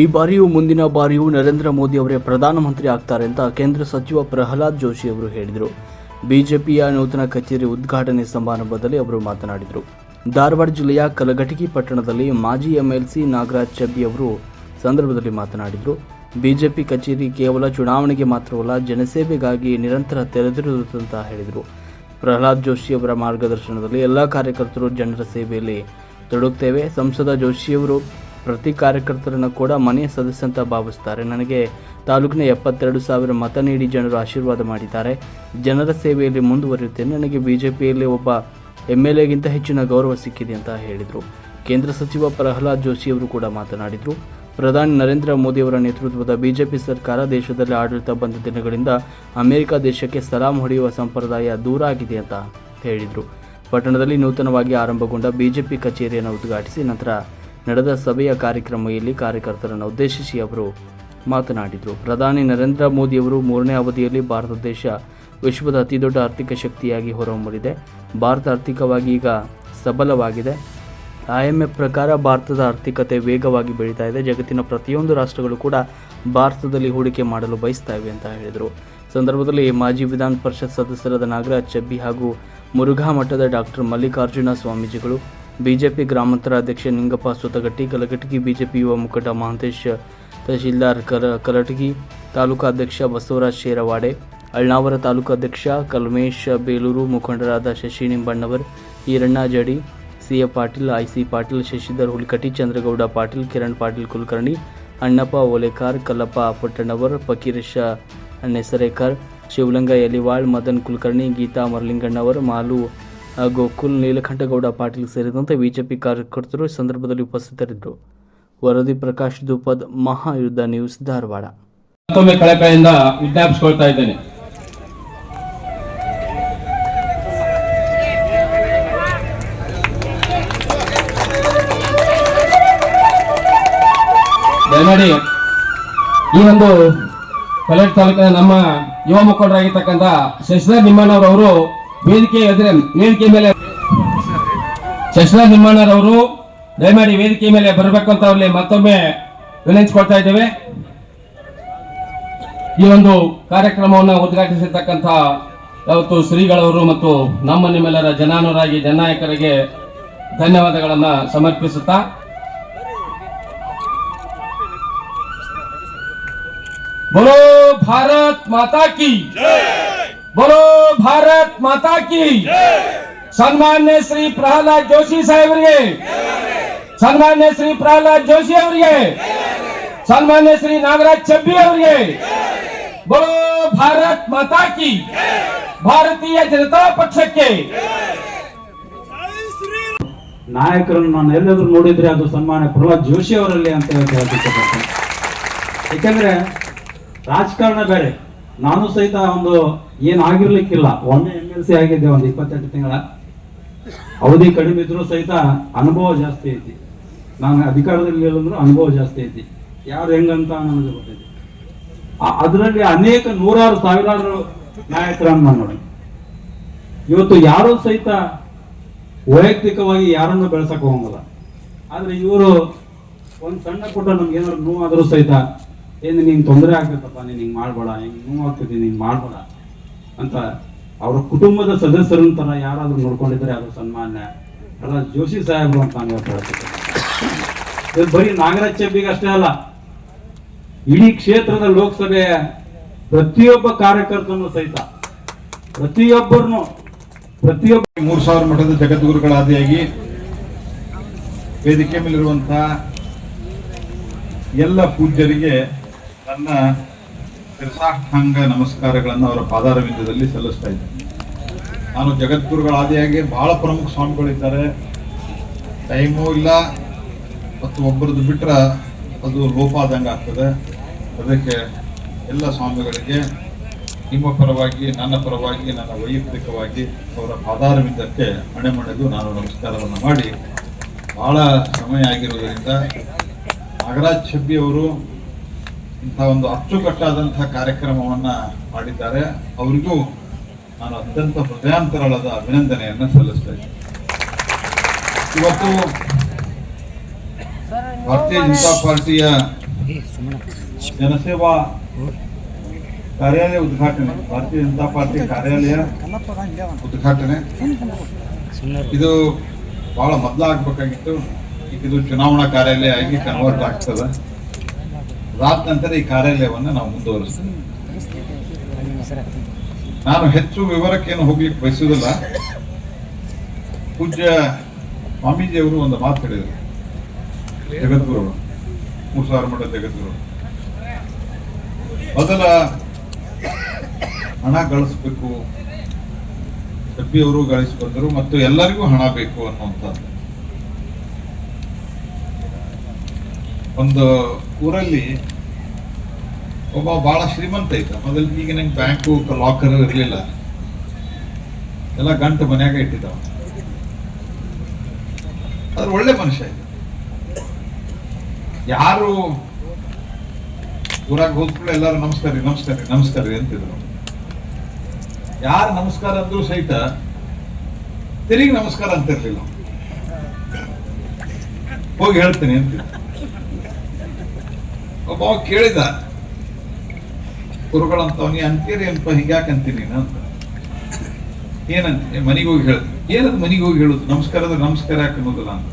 ಈ ಬಾರಿಯೂ ಮುಂದಿನ ಬಾರಿಯೂ ನರೇಂದ್ರ ಮೋದಿ ಅವರೇ ಪ್ರಧಾನಮಂತ್ರಿ ಆಗ್ತಾರೆ ಅಂತ ಕೇಂದ್ರ ಸಚಿವ ಪ್ರಹ್ಲಾದ್ ಜೋಶಿ ಅವರು ಹೇಳಿದರು. ಬಿಜೆಪಿಯ ನೂತನ ಕಚೇರಿ ಉದ್ಘಾಟನೆ ಸಮಾರಂಭದಲ್ಲಿ ಅವರು ಮಾತನಾಡಿದರು. ಧಾರವಾಡ ಜಿಲ್ಲೆಯ ಕಲಘಟಗಿ ಪಟ್ಟಣದಲ್ಲಿ ಮಾಜಿ ಎಂಎಲ್ಸಿ ನಾಗರಾಜ್ ಚಬ್ಬಿ ಅವರು ಸಂದರ್ಭದಲ್ಲಿ ಮಾತನಾಡಿದರು. ಬಿಜೆಪಿ ಕಚೇರಿ ಕೇವಲ ಚುನಾವಣೆಗೆ ಮಾತ್ರವಲ್ಲ, ಜನಸೇವೆಗಾಗಿ ನಿರಂತರ ತೆರೆದಿರುವುದಂತ ಹೇಳಿದರು. ಪ್ರಹ್ಲಾದ್ ಜೋಶಿ ಅವರ ಮಾರ್ಗದರ್ಶನದಲ್ಲಿ ಎಲ್ಲ ಕಾರ್ಯಕರ್ತರು ಜನರ ಸೇವೆಯಲ್ಲಿ ತೊಡಗುತ್ತೇವೆ. ಸಂಸದ ಜೋಶಿಯವರು ಪ್ರತಿ ಕಾರ್ಯಕರ್ತರನ್ನು ಕೂಡ ಮನೆಯ ಸದಸ್ಯ ಅಂತ ಭಾವಿಸ್ತಾರೆ. ನನಗೆ ತಾಲೂಕಿನ ಎಪ್ಪತ್ತೆರಡು ಸಾವಿರ ಮತ ನೀಡಿ ಜನರು ಆಶೀರ್ವಾದ ಮಾಡಿದ್ದಾರೆ. ಜನರ ಸೇವೆಯಲ್ಲಿ ಮುಂದುವರಿಯುತ್ತೇನೆ ನನಗೆ ಬಿಜೆಪಿಯಲ್ಲಿ ಒಬ್ಬ ಎಂ ಎಲ್ ಎಗಿಂತ ಹೆಚ್ಚಿನ ಗೌರವ ಸಿಕ್ಕಿದೆ ಅಂತ ಹೇಳಿದರು. ಕೇಂದ್ರ ಸಚಿವ ಪ್ರಹ್ಲಾದ್ ಜೋಶಿ ಅವರು ಕೂಡ ಮಾತನಾಡಿದರು. ಪ್ರಧಾನಿ ನರೇಂದ್ರ ಮೋದಿ ಅವರ ನೇತೃತ್ವದ ಬಿಜೆಪಿ ಸರ್ಕಾರ ದೇಶದಲ್ಲಿ ಆಡಳಿತ ಬಂದ ದಿನಗಳಿಂದ ಅಮೆರಿಕ ದೇಶಕ್ಕೆ ಸಲಾಂ ಹೊಡೆಯುವ ಸಂಪ್ರದಾಯ ದೂರ ಆಗಿದೆ ಅಂತ ಹೇಳಿದರು. ಪಟ್ಟಣದಲ್ಲಿ ನೂತನವಾಗಿ ಆರಂಭಗೊಂಡ ಬಿಜೆಪಿ ಕಚೇರಿಯನ್ನು ಉದ್ಘಾಟಿಸಿ ನಂತರ ನಡೆದ ಸಭೆಯ ಕಾರ್ಯಕ್ರಮದಲ್ಲಿ ಕಾರ್ಯಕರ್ತರನ್ನು ಉದ್ದೇಶಿಸಿ ಅವರು ಮಾತನಾಡಿದರು. ಪ್ರಧಾನಿ ನರೇಂದ್ರ ಮೋದಿಯವರು ಮೂರನೇ ಅವಧಿಯಲ್ಲಿ ಭಾರತ ದೇಶ ವಿಶ್ವದ ಅತಿದೊಡ್ಡ ಆರ್ಥಿಕ ಶಕ್ತಿಯಾಗಿ ಹೊರಹೊಮ್ಮಲಿದೆ. ಭಾರತ ಆರ್ಥಿಕವಾಗಿ ಈಗ ಸಬಲವಾಗಿದೆ. ಐಎಂಎಫ್ ಪ್ರಕಾರ ಭಾರತದ ಆರ್ಥಿಕತೆ ವೇಗವಾಗಿ ಬೆಳೀತಾ ಇದೆ. ಜಗತ್ತಿನ ಪ್ರತಿಯೊಂದು ರಾಷ್ಟ್ರಗಳು ಕೂಡ ಭಾರತದಲ್ಲಿ ಹೂಡಿಕೆ ಮಾಡಲು ಬಯಸ್ತಾ ಇವೆ ಅಂತ ಹೇಳಿದರು. ಸಂದರ್ಭದಲ್ಲಿ ಮಾಜಿ ವಿಧಾನ ಪರಿಷತ್ ಸದಸ್ಯರಾದ ನಾಗರಾಜ್ ಚಬ್ಬಿ ಹಾಗೂ ಮುರುಘಾ ಮಠದ ಡಾಕ್ಟರ್ ಮಲ್ಲಿಕಾರ್ಜುನ ಸ್ವಾಮೀಜಿಗಳು ಬಿಜೆಪಿ ಗ್ರಾಮಾಂತರ ಅಧ್ಯಕ್ಷ ನಿಂಗಪ್ಪ ಸುತಗಟ್ಟಿ, ಕಲಘಟಗಿ ಬಿಜೆಪಿ ಯುವ ಮುಖಂಡ ಮಹಂತೇಶ್ ತಹಶೀಲ್ದಾರ್ ಕಲ ಕಲಟಗಿ ತಾಲೂಕಾಧ್ಯಕ್ಷ ಬಸವರಾಜ್ ಶೇರವಾಡೆ, ಅಳ್ನಾವರ ತಾಲೂಕಾಧ್ಯಕ್ಷ ಕಲ್ಮೇಶ್ ಬೇಲೂರು, ಮುಖಂಡರಾದ Shashi Nimbannavar, Iranna Jadi, C A Patil IC Patil, Shashidhar Hulikatti, Chandragouda Patil, Kiran Patil Kulkarni, Annappa Olekar, Kallappa Pattannavar, Fakiresha Nesarekar Shivalinga Yaliwal Madan Kulkarni, Geeta Maralingannavar, Malu Gokul Neelakanthagouda Patil ಸೇರಿದಂತೆ BJP ಕಾರ್ಯಕರ್ತರು ಸಂದರ್ಭದಲ್ಲಿ ಉಪಸ್ಥಿತರಿದ್ದರು. ವರದಿ Prakash Dupad Mahayuddha news Dharwad. ಮತ್ತೊಮ್ಮೆ ಕಳಕಳಿಯಿಂದ ವಿಜ್ಞಾಪಿಸಿಕೊಳ್ತಾ ಇದ್ದೇನೆ. ದಯಮಾಡಿ ಈ ಒಂದು ಕಲೆಕ್ಟ್ ತಾಲೂಕಿನ ನಮ್ಮ ಯುವ ಮುಖಂಡರಾಗಿರ್ತಕ್ಕಂಥ ಶಶಿಧರ್ ನಿಮ್ಮಣ್ಣವರವರು ವೇದಿಕೆ ಎದುರೇ, ವೇದಿಕೆ ಮೇಲೆ ಶಶಿಧರ್ ನಿಮ್ಮಣ್ಣರವರು ದಯಮಾಡಿ ವೇದಿಕೆ ಮೇಲೆ ಬರಬೇಕು ಅಂತ ಅವ್ರಲ್ಲಿ ಮತ್ತೊಮ್ಮೆ ವಿನಂತಿ ಕೊಡ್ತಾ ಇದ್ದೇವೆ. ಈ ಒಂದು ಕಾರ್ಯಕ್ರಮವನ್ನು ಉದ್ಘಾಟಿಸಿರ್ತಕ್ಕಂಥ ಯಾವತ್ತು ಶ್ರೀಗಳವರು ಮತ್ತು ನಮ್ಮ ನಿಮ್ಮೆಲ್ಲರ ಜನಾನುರಾಗಿ, ಜನನಾಯಕರಿಗೆ ಧನ್ಯವಾದಗಳನ್ನು ಸಮರ್ಪಿಸುತ್ತಾ. ಬರೋ ಭಾರತ್ ಮಾತಾ ಕಿ બોલો ಭಾರತ್ ಮಾತಾ કી ಸನ್ಮಾನ್ಯ ಶ್ರೀ ಪ್ರಹ್ಲಾದ್ ಜೋಶಿ ಸಾಹೇಬರಿಗೆ ಸನ್ಮಾನ್ಯ ಶ್ರೀ ಪ್ರಹ್ಲಾದ್ ಜೋಶಿ ಅವರಿಗೆ ಸನ್ಮಾನ್ಯ ಶ್ರೀ ನಾಗರಾಜ್ ಚಬ್ಬಿ ಅವರಿಗೆ ಬೋಲೋ ಭಾರತ್ ಮಾತಾ ಕಿ ಭಾರತೀಯ ಜನತಾ ಪಕ್ಷಕ್ಕೆ ನಾಯಕರನ್ನು ನಾನು ಎಲ್ಲಾದ್ರೂ ನೋಡಿದ್ರೆ ಅದು ಸನ್ಮಾನ ಪ್ರಹ್ಲಾದ್ ಜೋಶಿ ಅವರಲ್ಲಿ ಅಂತ ಹೇಳ್ತಾ ಯಾಕಂದ್ರೆ ರಾಜಕಾರಣ ಬೇರೆ. ನಾನು ಸಹಿತ ಒಂದು ಏನಾಗಿರ್ಲಿಕ್ಕಿಲ್ಲ ಒಮ್ಮೆ ಎಂ ಎಲ್ ಸಿ ಆಗಿದ್ದೆ ಒಂದು ಇಪ್ಪತ್ತೆಂಟು ತಿಂಗಳ. ಅವಧಿ ಕಡಿಮೆ ಇದ್ರೂ ಸಹಿತ ಅನುಭವ ಜಾಸ್ತಿ ಐತಿ. ನಾನು ಅಧಿಕಾರದಲ್ಲಿ ಹೇಳಿದ್ರು ಅನುಭವ ಜಾಸ್ತಿ ಐತಿ. ಯಾರು ಹೆಂಗಂತ ನನಗೆ ಗೊತ್ತೈತಿ ಅದರಲ್ಲಿ ಅನೇಕ ನೂರಾರು ಸಾವಿರಾರು ನಾಯಕರನ್ನು ನಾನು ನೋಡಿ ಇವತ್ತು ಯಾರು ಸಹಿತ ವೈಯಕ್ತಿಕವಾಗಿ ಯಾರನ್ನು ಬೆಳೆಸಕ್ ಹೋಗಲ್ಲ ಆದರೆ ಇವರು ಒಂದು ಸಣ್ಣ ಪುಟ್ಟ ನಮ್ಗೆ ಏನಾದ್ರು ನೋವಾದರೂ ಸಹಿತ ಏನು ನಿಂಗೆ ತೊಂದರೆ ಆಗ್ತೈತಪ್ಪ ನೀನು ಹಿಂಗೆ ಮಾಡ್ಬೇಡ, ಹಿಂಗೆ ನೋವು ಆಗ್ತದೆ ನೀನ್ ಮಾಡ್ಬೇಡ ಅಂತ ಅವ್ರ ಕುಟುಂಬದ ಸದಸ್ಯರ ತರ ಯಾರಾದ್ರೂ ನೋಡ್ಕೊಂಡಿದ್ರೆ ಅದು ಸನ್ಮಾನ್ಯ. ಅಲ್ಲ, ಜೋಶಿ ಸಾಹೇಬ್ರು ಅಂತ ನಾನು ಹೇಳ್ತಾ ಇದು ಬರೀ ನಾಗರಾಜ್ ಚೆಬ್ಬಿಗೆ ಅಷ್ಟೇ ಅಲ್ಲ, ಇಡೀ ಕ್ಷೇತ್ರದ ಲೋಕಸಭೆಯ ಪ್ರತಿಯೊಬ್ಬ ಕಾರ್ಯಕರ್ತನು ಸಹಿತ, ಪ್ರತಿಯೊಬ್ಬರನ್ನು, ಪ್ರತಿಯೊಬ್ಬ ಮೂರು ಸಾವಿರ ಮಠದ ಜಗದ್ಗುರುಗಳಾದಿಯಾಗಿ ವೇದಿಕೆ ಮೇಲಿರುವಂತಹ ಎಲ್ಲ ಪೂಜ್ಯರಿಗೆ ನನ್ನ ಶಿರಸಾಷ್ಟಾಂಗ ನಮಸ್ಕಾರಗಳನ್ನು ಅವರ ಪಾದಾರವಿಂದದಲ್ಲಿ ಸಲ್ಲಿಸ್ತಾ ಇದ್ದೇನೆ ನಾನು ಜಗದ್ಗುರುಗಳಾದಿಯಾಗಿ ಬಹಳ ಪ್ರಮುಖ ಸ್ವಾಮಿಗಳಿದ್ದಾರೆ. ಟೈಮೂ ಇಲ್ಲ, ಮತ್ತು ಒಬ್ಬರದ್ದು ಬಿಟ್ಟರೆ ಅದು ಲೋಪ ಆದಂಗೆ ಆಗ್ತದೆ. ಅದಕ್ಕೆ ಎಲ್ಲ ಸ್ವಾಮಿಗಳಿಗೆ ನಿಮ್ಮ ಪರವಾಗಿ, ನನ್ನ ಪರವಾಗಿ, ನನ್ನ ವೈಯಕ್ತಿಕವಾಗಿ ಅವರ ಪಾದಾರವಿಂದಕ್ಕೆ ಮಣೆ ಮಣೆದು ನಾನು ನಮಸ್ಕಾರವನ್ನು ಮಾಡಿ ಬಹಳ ಸಮಯ ಆಗಿರುವುದರಿಂದ ನಾಗರಾಜ್ ಅವರು ಇಂಥ ಒಂದು ಅಚ್ಚುಕಟ್ಟಾದಂತಹ ಕಾರ್ಯಕ್ರಮವನ್ನ ಮಾಡಿದ್ದಾರೆ. ಅವರಿಗೂ ನಾನು ಅತ್ಯಂತ ಹೃದಯಾಂತರಳದ ಅಭಿನಂದನೆಯನ್ನು ಸಲ್ಲಿಸ್ತಾ ಇದ್ದೇನೆ. ಇವತ್ತು ಭಾರತೀಯ ಜನತಾ ಪಾರ್ಟಿಯ ಜನಸೇವಾ ಕಾರ್ಯಾಲಯ ಉದ್ಘಾಟನೆ, ಭಾರತೀಯ ಜನತಾ ಪಾರ್ಟಿ ಕಾರ್ಯಾಲಯ ಉದ್ಘಾಟನೆ. ಇದು ಬಹಳ ಮೊದಲಾಗಬೇಕಾಗಿತ್ತು. ಇದು ಚುನಾವಣಾ ಕಾರ್ಯಾಲಯ ಆಗಿ ಕನ್ವರ್ಟ್ ಆಗ್ತದೆ. ಅದಾದ ನಂತರ ಈ ಕಾರ್ಯಾಲಯವನ್ನು ನಾವು ಮುಂದುವರಿಸ್ತೀವಿ. ನಾನು ಹೆಚ್ಚು ವಿವರಕ್ಕೇನು ಹೋಗ್ಲಿಕ್ಕೆ ಬಯಸುವುದಿಲ್ಲ. ಪೂಜ್ಯ ಸ್ವಾಮೀಜಿಯವರು ಒಂದು ಮಾತು ಹೇಳಿದರು. ಜಗದ್ಗುರು ಮೂರು ಸಾವಿರ ಮಠ ಜಗದ್ಗುರು. ಮೊದಲ ಹಣ ಗಳಿಸ್ಬೇಕು ಡಬ್ಬಿಯವರು ಗಳಿಸ್ಬಂದರು ಮತ್ತು ಎಲ್ಲರಿಗೂ ಹಣ ಬೇಕು ಅನ್ನುವಂಥದ್ದು. ಒಂದು ಊರಲ್ಲಿ ಒಬ್ಬ ಬಹಳ ಶ್ರೀಮಂತ ಇದ್ದ. ಮೊದಲು ಈಗ ನಂಗೆ ಬ್ಯಾಂಕು ಲಾಕರ್ ಇರಲಿಲ್ಲ. ಎಲ್ಲ ಗಂಟು ಮನ್ಯಾಗ ಇಟ್ಟಿದ್ದ ಅದ್ರ ಒಳ್ಳೆ ಮನುಷ್ಯ ಇದ್ದ. ಯಾರು ಊರಾಗ ಹೋದ್ಕೂಡ ಎಲ್ಲರೂ ನಮಸ್ಕಾರ ರೀ ನಮಸ್ಕಾರ ರೀ, ನಮಸ್ಕಾರ ಅಂತಿದ್ರು. ಯಾರು ನಮಸ್ಕಾರ ಅಂದ್ರು ಸಹಿತ ತಿರುಗಿ ನಮಸ್ಕಾರ ಅಂತಿರ್ಲಿಲ್ಲ. ಹೋಗಿ ಹೇಳ್ತೀನಿ ಅಂತಿದ್ದ ಒಬ್ಬ ಕೇಳಿದ ಗುರುಗಳಂತ ನೀ ಅಂತೀರಿ ಅಂತ ಹಿಂಗ್ಯಾಕೆ ಅಂತೀನಿ ಅಂತ ಏನಂತ, ಮನೆಗೆ ಹೋಗಿ ಹೇಳ. ಏನದು ಮನೆಗೆ ಹೋಗಿ ಹೇಳುದು? ನಮಸ್ಕಾರ ಅಂದ್ರೆ ನಮಸ್ಕಾರ ಯಾಕೆ ಅನ್ನೋದಿಲ್ಲ ಅಂತ.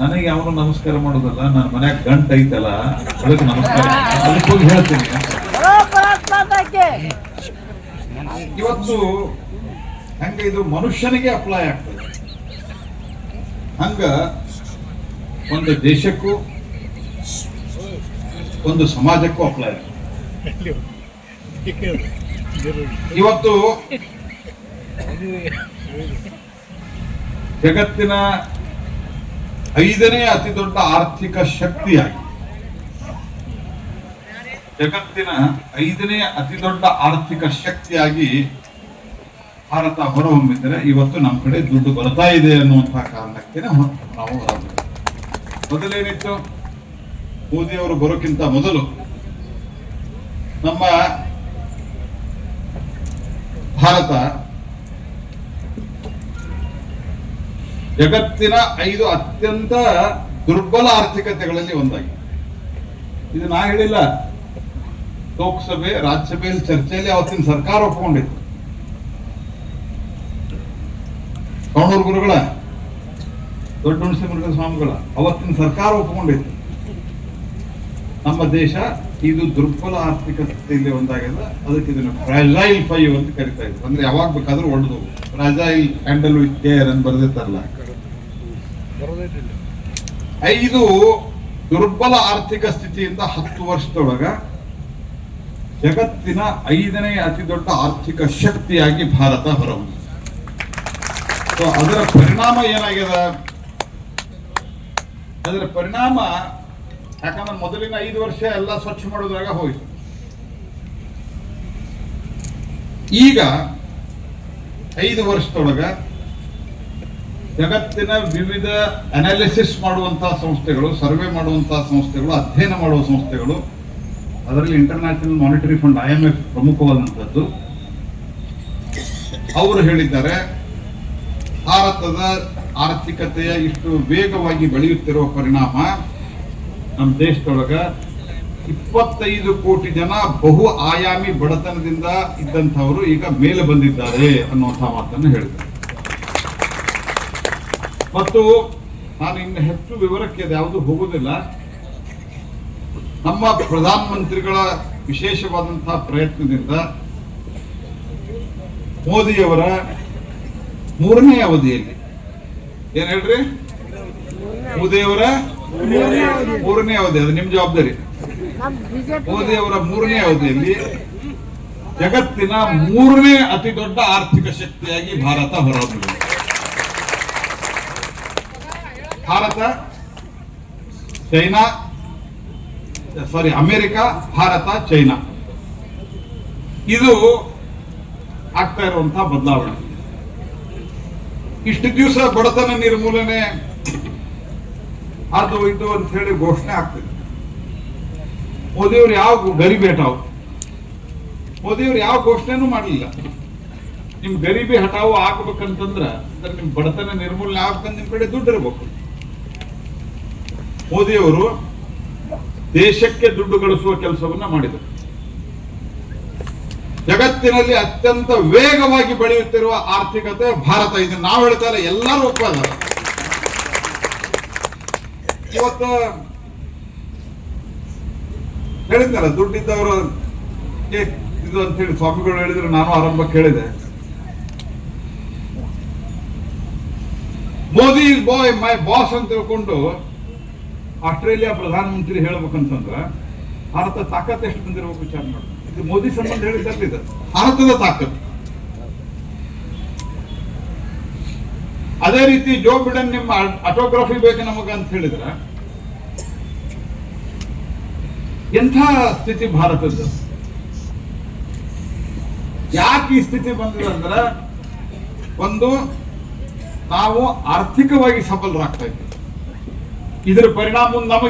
ನನಗೆ ಅವನು ನಮಸ್ಕಾರ ಮಾಡೋದಲ್ಲ? ನನ್ನ ಮನ್ಯಾಗ ಗಂಟು ಐತಲ್ಲ, ಅದಕ್ಕೆ ನಮಸ್ಕಾರ ಅದಕ್ಕೆ ಹೋಗಿ ಹೇಳ್ತೀನಿ ಇವತ್ತು ಹಂಗ ಇದು ಮನುಷ್ಯನಿಗೆ ಅಪ್ಲೈ ಆಗ್ತದೆ. ಹಂಗ ಒಂದು ದೇಶಕ್ಕೂ ಒಂದು ಸಮಾಜಕ್ಕೂ ಅಪ್ಲೈ ಇವತ್ತು ಜಗತ್ತಿನ ಐದನೇ ಅತಿ ದೊಡ್ಡ ಆರ್ಥಿಕ ಶಕ್ತಿಯಾಗಿ ಜಗತ್ತಿನ ಐದನೇ ಅತಿ ದೊಡ್ಡ ಆರ್ಥಿಕ ಶಕ್ತಿಯಾಗಿ ಭಾರತ ಹೊರಹೊಮ್ಮಿದರೆ ಇವತ್ತು ನಮ್ಮ ಕಡೆ ದುಡ್ಡು ಬರ್ತಾ ಇದೆ ಅನ್ನುವಂತಹ ಕಾರಣಕ್ಕೆ ನಾವು. ಮೊದಲೇನಿತ್ತು? ಮೋದಿ ಅವರು ಬರೋಕ್ಕಿಂತ ಮೊದಲು ನಮ್ಮ ಭಾರತ ಜಗತ್ತಿನ ಐದು ಅತ್ಯಂತ ದುರ್ಬಲ ಆರ್ಥಿಕತೆಗಳಲ್ಲಿ ಒಂದಾಗಿದೆ. ಇದು ನಾ ಹೇಳಿಲ್ಲ. ಲೋಕಸಭೆ, ರಾಜ್ಯಸಭೆಯಲ್ಲಿ ಚರ್ಚೆಯಲ್ಲಿ ಅವತ್ತಿನ ಸರ್ಕಾರ ಒಪ್ಪಿಕೊಂಡಿತ್ತು ಕೌಣೂರು ಗುರುಗಳ, ದೊಡ್ಡ ಹುಣಸೆ ಮುರುಘಾ ಸ್ವಾಮಿಗಳ ಅವತ್ತಿನ ಸರ್ಕಾರ ಒಪ್ಕೊಂಡಿತ್ತು. ನಮ್ಮ ದೇಶ ಇದು ದುರ್ಬಲ ಆರ್ಥಿಕತೆಯಲ್ಲಿ ಒಂದಾಗಿದೆ ಅದಕ್ಕೆ ಇದನ್ನು ಫ್ರಾಜೈಲ್ ಫೈವ್ ಅಂತ ಕರಿತಾ ಇದ್ರು. ಅಂದ್ರೆ ಯಾವಾಗ ಬೇಕಾದ್ರೂ ಒಡೆದು ಫ್ರಾಜೈಲ್ ಹ್ಯಾಂಡಲ್ ವಿತ್ ಕೇರ್ ಅಂತ ಬರ್ದಿರ್ತಾರಲ್ಲ ಐದು ದುರ್ಬಲ ಆರ್ಥಿಕ ಸ್ಥಿತಿಯಿಂದ ಹತ್ತು ವರ್ಷದೊಳಗ ಜಗತ್ತಿನ ಐದನೇ ಅತಿ ದೊಡ್ಡ ಆರ್ಥಿಕ ಶಕ್ತಿಯಾಗಿ ಭಾರತ ಹೊರಹೊಮ್ಮಿದೆ. ಅದರ ಪರಿಣಾಮ ಏನಾಗಿದೆ? ಅದರ ಪರಿಣಾಮ ಯಾಕಂದ್ರೆ ಮೊದಲಿನ ಐದು ವರ್ಷ ಎಲ್ಲ ಸ್ವಚ್ಛ ಮಾಡೋದ್ರಾಗ ಹೋಯ್ತು. ಈಗ ಐದು ವರ್ಷದೊಳಗ ಜಗತ್ತಿನ ವಿವಿಧ ಅನಾಲಿಸಿಸ್ ಮಾಡುವಂತಹ ಸಂಸ್ಥೆಗಳು ಸರ್ವೆ ಮಾಡುವಂತಹ ಸಂಸ್ಥೆಗಳು, ಅಧ್ಯಯನ ಮಾಡುವ ಸಂಸ್ಥೆಗಳು, ಅದರಲ್ಲಿ International Monetary Fund I M F ಪ್ರಮುಖವಾದಂಥದ್ದು. ಅವರು ಹೇಳಿದ್ದಾರೆ, ಭಾರತದ ಆರ್ಥಿಕತೆಯ ಇಷ್ಟು ವೇಗವಾಗಿ ಬೆಳೆಯುತ್ತಿರುವ ಪರಿಣಾಮ ನಮ್ಮ ದೇಶದೊಳಗ ಇಪ್ಪತ್ತೈದು ಕೋಟಿ ಜನ ಬಹು ಆಯಾಮಿ ಬಡತನದಿಂದ ಇದ್ದಂಥವರು ಈಗ ಮೇಲೆ ಬಂದಿದ್ದಾರೆ ಅನ್ನುವಂಥ ಮಾತನ್ನು ಹೇಳಿದ್ದಾರೆ ಮತ್ತು ನಾನು ಇನ್ನು ಹೆಚ್ಚು ವಿವರಕ್ಕೆ ಅದು ಯಾವುದು ಹೋಗುವುದಿಲ್ಲ ನಮ್ಮ ಪ್ರಧಾನ ಮಂತ್ರಿಗಳ ವಿಶೇಷವಾದಂತಹ ಪ್ರಯತ್ನದಿಂದ ಮೋದಿಯವರ ಮೂರನೇ ಅವಧಿಯಲ್ಲಿ. ಏನ್ ಹೇಳ್ರಿ? ಮೋದಿಯವರ ಮೂರನೇ ಅವಧಿ. ಅದು ನಿಮ್ ಜವಾಬ್ದಾರಿ. ಮೋದಿ ಅವರ ಮೂರನೇ ಅವಧಿಯಲ್ಲಿ ಜಗತ್ತಿನ ಮೂರನೇ ಅತಿ ದೊಡ್ಡ ಆರ್ಥಿಕ ಶಕ್ತಿಯಾಗಿ ಭಾರತ ಹೊರಹೊಮ್ಮಿದೆ. Bharat China sorry America Bharat China. ಇದು ಆಗ್ತಾ ಇರುವಂತಹ ಬದಲಾವಣೆ. ಇಷ್ಟು ದಿವಸ ಬಡತನ ನಿರ್ಮೂಲನೆ ಅದು ಇದು ಅಂತ ಹೇಳಿ ಘೋಷಣೆ ಆಗ್ತಿದೆ. ಮೋದಿಯವರು ಯಾವ ಗರೀಬಿ ಹಟಾವು ಮೋದಿಯವರು ಯಾವ ಘೋಷಣೆನೂ ಮಾಡಲಿಲ್ಲ. ನಿಮ್ ಗರೀಬಿ ಹಟಾವು ಆಗ್ಬೇಕಂತಂದ್ರ ಅಂದ್ರೆ ನಿಮ್ ಬಡತನ ನಿರ್ಮೂಲನೆ ಆಗ್ಬೇಕಂತ ನಿಮ್ ಕಡೆ ದುಡ್ಡು ಇರಬೇಕು. ಮೋದಿಯವರು ದೇಶಕ್ಕೆ ದುಡ್ಡು ಗಳಿಸುವ ಕೆಲಸವನ್ನ ಮಾಡಿದರು. ಜಗತ್ತಿನಲ್ಲಿ ಅತ್ಯಂತ ವೇಗವಾಗಿ ಬೆಳೆಯುತ್ತಿರುವ ಆರ್ಥಿಕತೆ ಭಾರತ. ಇದೆ ನಾವು ಹೇಳ್ತಾರೆ ಎಲ್ಲರೂ ಒಪ್ಪದ ಇವತ್ತು ಹೇಳಿದ್ನಲ್ಲ, ದುಡ್ಡಿದ್ದವರು ಇದು ಅಂತ ಹೇಳಿ ಸ್ವಾಮಿಗಳು ಹೇಳಿದ್ರೆ ನಾನು ಆರಂಭಕ್ಕೆ ಹೇಳಿದೆ Modi is boy, my boss ಅಂತ ತಿಳ್ಕೊಂಡು ಆಸ್ಟ್ರೇಲಿಯಾ ಪ್ರಧಾನಮಂತ್ರಿ ಹೇಳ್ಬೇಕಂತಂದ್ರ ಭಾರತ ತಾಕತ್ ಎಷ್ಟು ಬಂದಿರ್ಬೇಕು ವಿಚಾರ ಮಾಡಿ ಇದು ಮೋದಿ ಸಂಬಂಧ ಹೇಳಿದ್ದಲ್ಲಿದೆ ಭಾರತದ ತಾಕತ್ ಅದೇ ರೀತಿ ಜೋ ಬಿಡನ್ ನಿಮ್ಮ ಆಟೋಗ್ರಫಿ ಬೇಕು ನಮಗ ಅಂತ ಹೇಳಿದ್ರೆ, ಎಂಥ ಸ್ಥಿತಿ ಭಾರತದ್ದು? ಯಾಕೆ ಈ ಸ್ಥಿತಿ ಬಂದಿದೆ ಅಂದ್ರೆ, ಒಂದು, ನಾವು ಆರ್ಥಿಕವಾಗಿ ಸಫಲರಾಗ್ತಾ ಇದ್ದೀವಿ. ಇದರ ಪರಿಣಾಮ ನಮಗೆ